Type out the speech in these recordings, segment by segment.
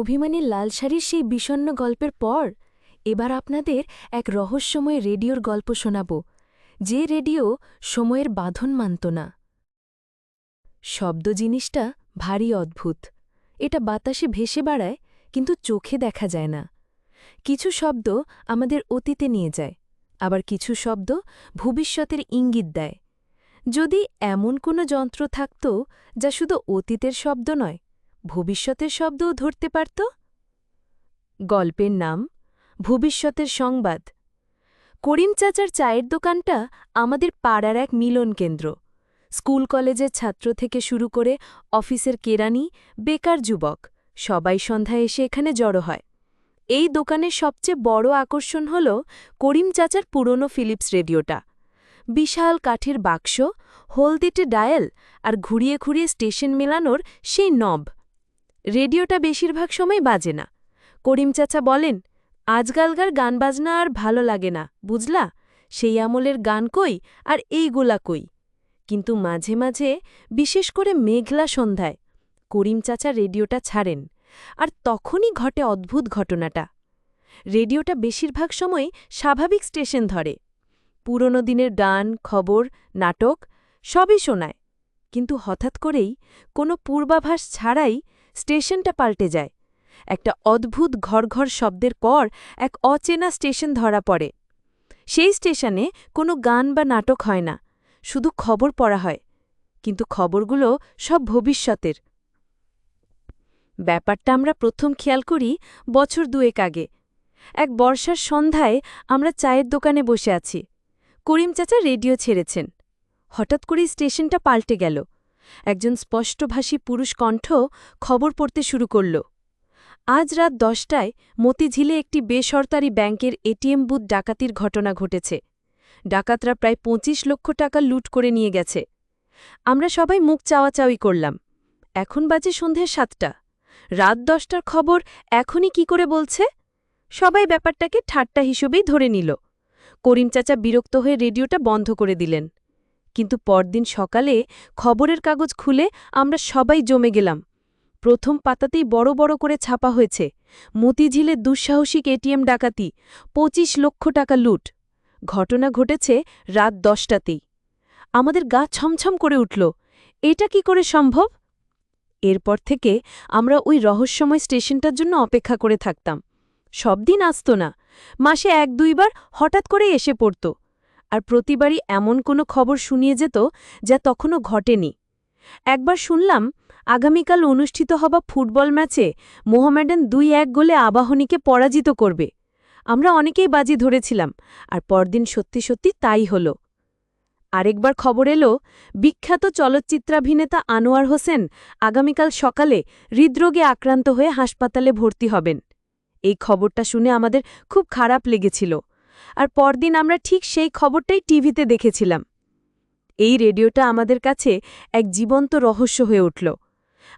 অভিমানী লাল শাড়ির সেই বিষণ্ন গল্পের পর এবার আপনাদের এক রহস্যময় রেডিওর গল্প শোনাব, যে রেডিও সময়ের বাঁধন মানত না। শব্দ জিনিসটা ভারী অদ্ভুত। এটা বাতাসে ভেসে বেড়ায়, কিন্তু চোখে দেখা যায় না। কিছু শব্দ আমাদের অতীতে নিয়ে যায়, আবার কিছু শব্দ ভবিষ্যতের ইঙ্গিত দেয়। যদি এমন কোনো যন্ত্র থাকত যা শুধু অতীতের শব্দ নয় ভবিষ্যতের শব্দও ধরতে পারত? গল্পের নাম, ভবিষ্যতের সংবাদ। করিম চাচার চায়ের দোকানটা আমাদের পাড়ার এক মিলন কেন্দ্র। স্কুল কলেজের ছাত্র থেকে শুরু করে অফিসের কেরানি, বেকার যুবক, সবাই সন্ধ্যায় এসে এখানে জড়ো হয়। এই দোকানের সবচেয়ে বড় আকর্ষণ হল করিম চাচার পুরনো ফিলিপস রেডিওটা। বিশাল কাঠের বাক্স, হলদিটে ডায়াল আর ঘুরিয়ে ঘুরিয়ে স্টেশন মেলানোর সেই নব। রেডিওটা বেশিরভাগ সময় বাজে না। করিম চাচা বলেন, আজকালকার গান বাজনা আর ভালো লাগে না, বুঝলা? সেই আমলের গান কই আর এইগুলা কই? কিন্তু মাঝে মাঝে, বিশেষ করে মেঘলা সন্ধ্যায়, করিম চাচা রেডিওটা ছাড়েন, আর তখনই ঘটে অদ্ভুত ঘটনাটা। রেডিওটা বেশিরভাগ সময় স্বাভাবিক স্টেশন ধরে। পুরনো দিনের গান, খবর, নাটক, সবই শোনায়। কিন্তু হঠাৎ করেই কোনো পূর্বাভাস ছাড়াই স্টেশনটা পাল্টে যায়। একটা অদ্ভুত ঘরঘর শব্দের পর এক অচেনা স্টেশন ধরা পড়ে। সেই স্টেশনে কোনো গান বা নাটক হয় না, শুধু খবর পড়া হয়, কিন্তু খবরগুলো সব ভবিষ্যতের। ব্যাপারটা আমরা প্রথম খেয়াল করি বছর দুয়েক আগে। এক বর্ষার সন্ধ্যায় আমরা চায়ের দোকানে বসে আছি। করিম চাচা রেডিও ছেড়েছেন। হঠাৎ করেই স্টেশনটা পাল্টে গেল। একজন স্পষ্টভাষী পুরুষ কণ্ঠ খবর পড়তে শুরু করল। আজ রাত দশটায় মতিঝিলে একটি বেসরকারি ব্যাংকের এটিএম বুথ ডাকাতির ঘটনা ঘটেছে। ডাকাতরা প্রায় ২৫ লক্ষ টাকা লুট করে নিয়ে গেছে। আমরা সবাই মুখ চাওয়াচাওয়ি করলাম। এখন বাজে সন্ধ্যে সাতটা। রাত দশটার খবর এখনই কি করে বলছে? সবাই ব্যাপারটাকে ঠাট্টা হিসেবেই ধরে নিল। করিম চাচা বিরক্ত হয়ে রেডিওটা বন্ধ করে দিলেন। কিন্তু পরদিন সকালে খবরের কাগজ খুলে আমরা সবাই জমে গেলাম। প্রথম পাতাতেই বড় বড় করে ছাপা হয়েছে, মতিঝিলে দুঃসাহসিক এটিএম ডাকাতি ২৫ লক্ষ টাকা লুট। ঘটনা ঘটেছে রাত দশটাতেই। আমাদের গা ছমছম করে উঠল, এটা কি করে সম্ভব? এরপর থেকে আমরা ওই রহস্যময় স্টেশনটার জন্য অপেক্ষা করে থাকতাম। সব দিন আসত না, মাসে এক দুইবার হঠাৎ করে এসে পড়ত। আর প্রতিবারই এমন কোনো খবর শুনিয়ে যেত যা তখনও ঘটেনি। একবার শুনলাম, আগামীকাল অনুষ্ঠিত হবা ফুটবল ম্যাচে মোহামেডান দুই এক গোলে আবাহনীকে পরাজিত করবে। আমরা অনেকেই বাজি ধরেছিলাম, আর পরদিন সত্যি সত্যি তাই হল। আরেকবার খবর এলো, বিখ্যাত চলচ্চিত্রাভিনেতা আনোয়ার হোসেন আগামীকাল সকালে হৃদরোগে আক্রান্ত হয়ে হাসপাতালে ভর্তি হবেন। এই খবরটা শুনে আমাদের খুব খারাপ লেগেছিল। আর পরদিন আমরা ঠিক সেই খবরটাই টিভিতে দেখেছিলাম। এই রেডিওটা আমাদের কাছে এক জীবন্ত রহস্য হয়ে উঠল।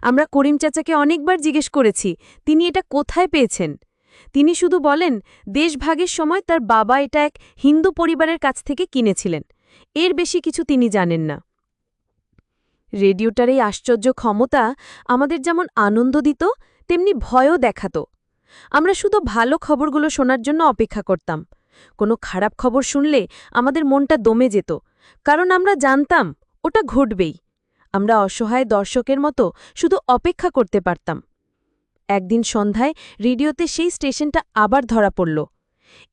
আমরা করিম চাচাকে অনেকবার জিজ্ঞেস করেছি, তিনি এটা কোথায় পেয়েছেন? তিনি শুধু বলেন, দেশভাগের সময় তার বাবা এটা এক হিন্দু পরিবারের কাছ থেকে কিনেছিলেন। এর বেশি কিছু তিনি জানেন না। রেডিওটার এই আশ্চর্য ক্ষমতা আমাদের যেমন আনন্দ দিত, তেমনি ভয়ও দেখাত। আমরা শুধু ভালো খবরগুলো শোনার জন্য অপেক্ষা করতাম। কোনো খারাপ খবর শুনলে আমাদের মনটা দমে যেত, কারণ আমরা জানতাম ওটা ঘটবেই। আমরা অসহায় দর্শকের মতো শুধু অপেক্ষা করতে পারতাম। একদিন সন্ধ্যায় রেডিওতে সেই স্টেশনটা আবার ধরা পড়ল।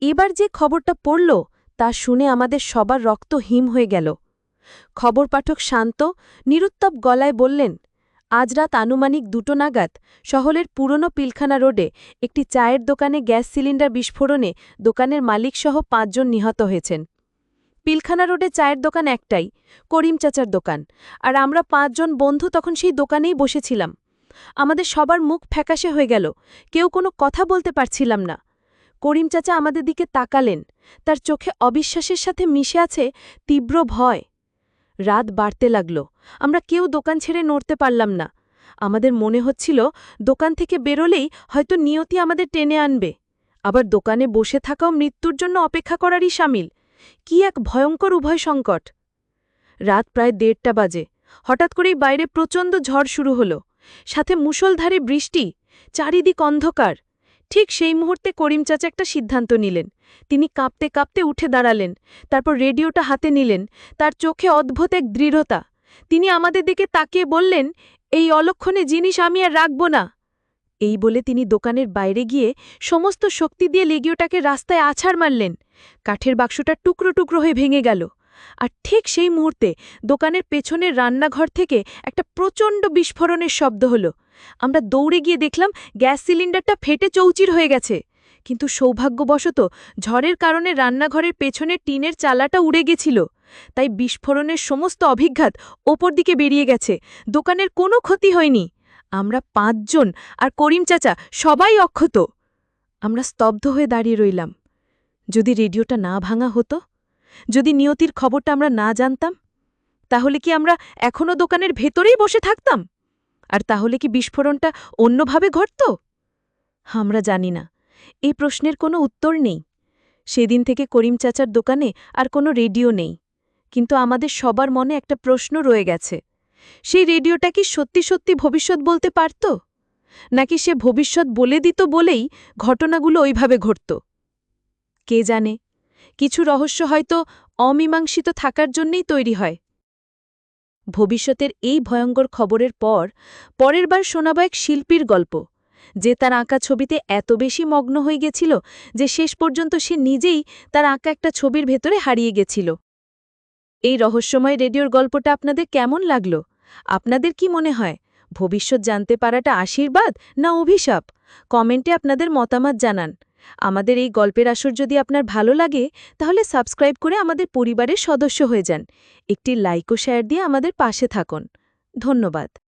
এবার যে খবরটা পড়ল, তা শুনে আমাদের সবার রক্ত হিম হয়ে গেল। খবর পাঠক শান্ত, নিরুত্তপ গলায় বললেন আজ রাত আনুমানিক দুটো নাগাদ শহরের পুরনো পিলখানা রোডে একটি চায়ের দোকানে গ্যাস সিলিন্ডার বিস্ফোরণে দোকানের মালিকসহ পাঁচজন নিহত হয়েছেন। পিলখানা রোডে চায়ের দোকান একটাই, করিম চাচার দোকান। আর আমরা পাঁচজন বন্ধু তখন সেই দোকানেই বসেছিলাম। আমাদের সবার মুখ ফ্যাকাশে হয়ে গেল, কেউ কোনো কথা বলতে পারছিলাম না। করিম চাচা আমাদের দিকে তাকালেন, তার চোখে অবিশ্বাসের সাথে মিশে আছে তীব্র ভয়। রাত বাড়তে লাগল। আমরা কেউ দোকান ছেড়ে নড়তে পারলাম না। আমাদের মনে হচ্ছিল দোকান থেকে বেরোলেই হয়তো নিয়তি আমাদের টেনে আনবে। আবার দোকানে বসে থাকাও মৃত্যুর জন্য অপেক্ষা করারই সামিল। কি এক ভয়ঙ্কর উভয় সংকট। রাত প্রায় দেড়টা বাজে। হঠাৎ করেই বাইরে প্রচণ্ড ঝড় শুরু হল। সাথে মুষলধারে বৃষ্টি, চারিদিক অন্ধকার। ঠিক সেই মুহূর্তে করিম চাচা একটা সিদ্ধান্ত নিলেন। তিনি কাঁপতে কাঁপতে উঠে দাঁড়ালেন, তারপর রেডিওটা হাতে নিলেন, তার চোখে অদ্ভুত এক দৃঢ়তা। তিনি আমাদের দিকে তাকিয়ে বললেন, এই অলক্ষণে জিনিস আমি আর রাখব না। এই বলে তিনি দোকানের বাইরে গিয়ে সমস্ত শক্তি দিয়ে লেগিওটাকে রাস্তায় আছাড় মারলেন। কাঠের বাক্সটা টুকরো টুকরো হয়ে ভেঙে গেল। আর ঠিক সেই মুহূর্তে দোকানের পেছনের রান্নাঘর থেকে একটা প্রচণ্ড বিস্ফোরণের শব্দ হলো। আমরা দৌড়ে গিয়ে দেখলাম গ্যাস সিলিন্ডারটা ফেটে চৌচির হয়ে গেছে। কিন্তু সৌভাগ্যবশত ঝড়ের কারণে রান্নাঘরের পেছনের টিনের চালাটা উড়ে গেছিল। তাই বিস্ফোরণের সমস্ত অভিঘাত ওপর দিকে বেরিয়ে গেছে। দোকানের কোনো ক্ষতি হয়নি। আমরা পাঁচজন আর করিম চাচা সবাই অক্ষত। আমরা স্তব্ধ হয়ে দাঁড়িয়ে রইলাম। যদি রেডিওটা না ভাঙা হতো যদি নিয়তির খবরটা আমরা না জানতাম, তাহলে কি আমরা এখনও দোকানের ভেতরেই বসে থাকতাম? আর তাহলে কি বিস্ফোরণটা অন্যভাবে ঘটত? আমরা জানি না। এই প্রশ্নের কোনো উত্তর নেই। সেদিন থেকে করিম চাচার দোকানে আর কোনো রেডিও নেই। কিন্তু আমাদের সবার মনে একটা প্রশ্ন রয়ে গেছে। সেই রেডিওটা কি সত্যি সত্যি ভবিষ্যৎ বলতে পারত? নাকি সে ভবিষ্যৎ বলে দিত বলেই ঘটনাগুলো ওইভাবে ঘটত? কে জানে? কিছু রহস্য হয়তো অমীমাংসিত থাকার জন্যেই তৈরি হয়। ভবিষ্যতের এই ভয়ঙ্কর খবরের পর, পরের বার শোনাব এক শিল্পীর গল্প, যে তার আঁকা ছবিতে এত বেশি মগ্ন হয়ে গেছিল যে শেষ পর্যন্ত সে নিজেই তার আঁকা একটা ছবির ভেতরে হারিয়ে গেছিল। এই রহস্যময় রেডিওর গল্পটা আপনাদের কেমন লাগল? আপনাদের কি মনে হয়? ভবিষ্যৎ জানতে পারাটা আশীর্বাদ না অভিশাপ? কমেন্টে আপনাদের মতামত জানান। আমাদের এই গল্পের আসর যদি আপনার ভালো লাগে, তাহলে সাবস্ক্রাইব করে আমাদের পরিবারের সদস্য হয়ে যান। একটি লাইক ও শেয়ার দিয়ে আমাদের পাশে থাকুন। ধন্যবাদ।